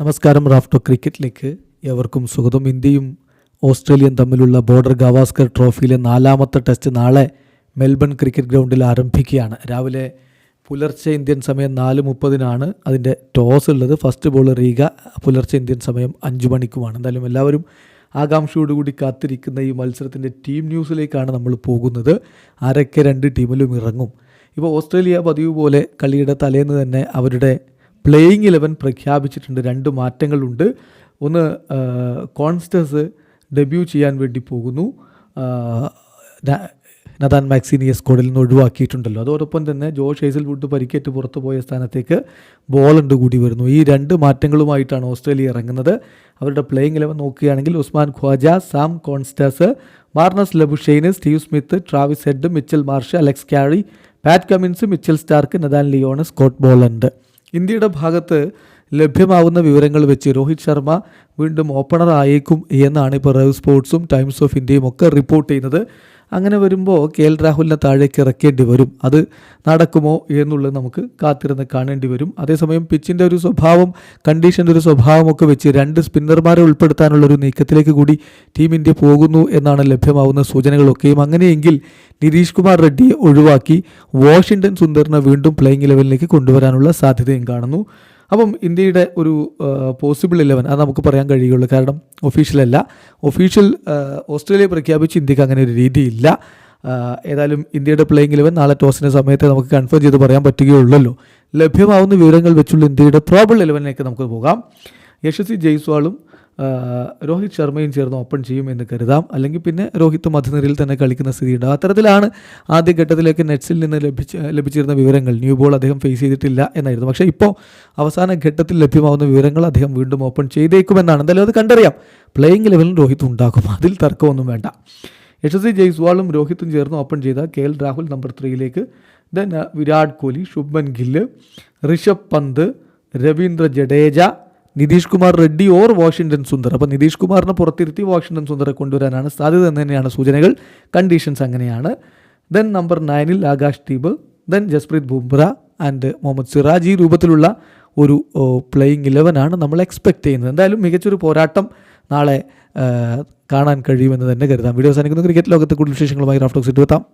നമസ്കാരം റാഫ്റ്റോ ക്രിക്കറ്റിലേക്ക് ഏവർക്കും സ്വാഗതം. ഇന്ത്യയും ഓസ്ട്രേലിയയും തമ്മിലുള്ള ബോർഡർ ഗവാസ്കർ ട്രോഫിയിലെ നാലാമത്തെ ടെസ്റ്റ് നാളെ മെൽബൺ ക്രിക്കറ്റ് ഗ്രൗണ്ടിൽ ആരംഭിക്കുകയാണ്. രാവിലെ പുലർച്ചെ ഇന്ത്യൻ സമയം നാല് മുപ്പതിനാണ് അതിന്റെ ടോസ് ഉള്ളത്. ഫസ്റ്റ് ബോൾ റീഗ പുലർച്ചെ ഇന്ത്യൻ സമയം അഞ്ച് മണിക്കുമാണ്. എന്തായാലും എല്ലാവരും ആകാംക്ഷയോടുകൂടി കാത്തിരിക്കുന്ന ഈ മത്സരത്തിന്റെ ടീം ന്യൂസിലേക്കാണ് നമ്മൾ പോകുന്നത്. ആരൊക്കെ രണ്ട് ടീമിലും ഇറങ്ങും. ഇപ്പോൾ ഓസ്ട്രേലിയ പതിവ് പോലെ കളിയുടെ തലേന്ന് തന്നെ അവരുടെ പ്ലേയിങ് ഇലവൻ പ്രഖ്യാപിച്ചിട്ടുണ്ട്. രണ്ട് മാറ്റങ്ങളുണ്ട്. ഒന്ന് കോൺസ്റ്റേഴ്സ് ഡെബ്യൂ ചെയ്യാൻ വേണ്ടി പോകുന്നു. നദാൻ സ്കോഡിൽ മാക്സിനിയെ സ്ക്വാഡിൽ നിന്ന് ഒഴിവാക്കിയിട്ടുണ്ടല്ലോ. അതോടൊപ്പം തന്നെ ജോഷ് ഹേസൽവുഡ് പരിക്കേറ്റ് പുറത്തു പോയ സ്ഥാനത്തേക്ക് ബോളണ്ട് കൂടി വരുന്നു. ഈ രണ്ട് മാറ്റങ്ങളുമായിട്ടാണ് ഓസ്ട്രേലിയ ഇറങ്ങുന്നത്. അവരുടെ പ്ലേയിങ് ഇലവൻ നോക്കുകയാണെങ്കിൽ Usman Khawaja Sam Konstas Marnus Labuschagne Steve Smith Travis Head Mitchell Marsh Alex Carey Pat Cummins Mitchell Starc Nathan Lyon Scott Boland ഇന്ത്യയുടെ ഭാഗത്ത് ലഭ്യമാവുന്ന വിവരങ്ങൾ വെച്ച് രോഹിത് ശർമ്മ വീണ്ടും ഓപ്പണർ ആയേക്കും എന്നാണ് ഇപ്പോൾ റവ് സ്പോർട്സും ടൈംസ് ഓഫ് ഇന്ത്യയും ഒക്കെ റിപ്പോർട്ട് ചെയ്യുന്നത്. അങ്ങനെ വരുമ്പോൾ കെ എൽ രാഹുലിനെ താഴേക്ക് ഇറക്കേണ്ടി വരും. അത് നടക്കുമോ എന്നുള്ളത് നമുക്ക് കാത്തിരുന്ന് കാണേണ്ടി വരും. അതേസമയം പിച്ചിന്റെ ഒരു സ്വഭാവം കണ്ടീഷന്റെ ഒരു സ്വഭാവമൊക്കെ വെച്ച് രണ്ട് സ്പിന്നർമാരെ ഉൾപ്പെടുത്താനുള്ള ഒരു നീക്കത്തിലേക്ക് കൂടി ടീം ഇന്ത്യ പോകുന്നു എന്നാണ് ലഭ്യമാവുന്ന സൂചനകളൊക്കെയും. അങ്ങനെയെങ്കിൽ നിതീഷ് കുമാർ റെഡ്ഡിയെ ഒഴിവാക്കി വാഷിംഗ്ടൺ സുന്ദറിനെ വീണ്ടും പ്ലേയിങ് ലെവലിലേക്ക് കൊണ്ടുവരാനുള്ള സാധ്യതയും കാണുന്നു. അപ്പം ഇന്ത്യയുടെ ഒരു പോസിബിൾ ഇലവൻ അത് നമുക്ക് പറയാൻ കഴിയുള്ളൂ. കാരണം ഒഫീഷ്യലല്ല ഒഫീഷ്യൽ ഓസ്ട്രേലിയ പ്രഖ്യാപിച്ച് ഇന്ത്യയ്ക്ക് അങ്ങനെ ഒരു രീതിയില്ല. ഏതായാലും ഇന്ത്യയുടെ പ്ലേയിങ് ഇലവൻ നാളെ ടോസിന്റെ സമയത്ത് നമുക്ക് കൺഫേം ചെയ്ത് പറയാൻ പറ്റുകയുള്ളല്ലോ. ലഭ്യമാവുന്ന വിവരങ്ങൾ വെച്ചുള്ള ഇന്ത്യയുടെ പ്രോബിൾ ഇലവനിലേക്ക് നമുക്ക് പോകാം. യശസ്വി ജയ്സ്വാളും രോഹിത് ശർമ്മയും ചേർന്ന് ഓപ്പൺ ചെയ്യും എന്ന് കരുതാം. അല്ലെങ്കിൽ പിന്നെ രോഹിത് മധ്യനിരയിൽ തന്നെ കളിക്കുന്ന സ്ഥിതിയുണ്ട്. അത്തരത്തിലാണ് ആദ്യഘട്ടത്തിലേക്ക് നെറ്റ്സിൽ നിന്ന് ലഭിച്ച ലഭിച്ചിരുന്ന വിവരങ്ങൾ. ന്യൂ ബോൾ അദ്ദേഹം ഫേസ് ചെയ്തിട്ടില്ല എന്നായിരുന്നു. പക്ഷേ ഇപ്പോൾ അവസാന ഘട്ടത്തിൽ ലഭ്യമാവുന്ന വിവരങ്ങൾ അദ്ദേഹം വീണ്ടും ഓപ്പൺ ചെയ്തേക്കുമെന്നാണ്. എന്തായാലും അത് കണ്ടറിയാം. പ്ലേയിങ് ലെവലിൽ രോഹിത് ഉണ്ടാകും. അതിൽ തർക്കമൊന്നും വേണ്ട. യശസ്വി ജയ്സ്വാളും രോഹിത്തും ചേർന്ന് ഓപ്പൺ ചെയ്ത കെ എൽ രാഹുൽ നമ്പർ ത്രീയിലേക്ക് then Virat Kohli Shubman Gill Rishabh Pant Ravindra Jadeja Nitish Kumar Reddy or Washington Sundar. അപ്പോൾ നിതീഷ് കുമാറിനെ പുറത്തിരുത്തി വാഷിംഗ്ടൺ സുന്ദറെ കൊണ്ടുവരാനാണ് സാധ്യത എന്ന് തന്നെയാണ് സൂചനകൾ. കണ്ടീഷൻസ് അങ്ങനെയാണ്. ദെൻ നമ്പർ നയനിൽ ആകാശ് ദീപ് ദെൻ ജസ്പ്രീത് ബുംറ ആൻഡ് മുഹമ്മദ് സിറാജ് ഈ രൂപത്തിലുള്ള ഒരു പ്ലേയിങ് ഇലവനാണ് നമ്മൾ എക്സ്പെക്ട് ചെയ്യുന്നത്. എന്തായാലും മികച്ചൊരു പോരാട്ടം നാളെ കാണാൻ കഴിയുമെന്ന് തന്നെ കരുതാം. വീഡിയോ അവസാനിക്കുന്ന. ക്രിക്കറ്റ് ലോകത്തെ കൂടുതൽ വിശേഷങ്ങളുമായി റാഫ്റ്റോക്സ് എത്താം.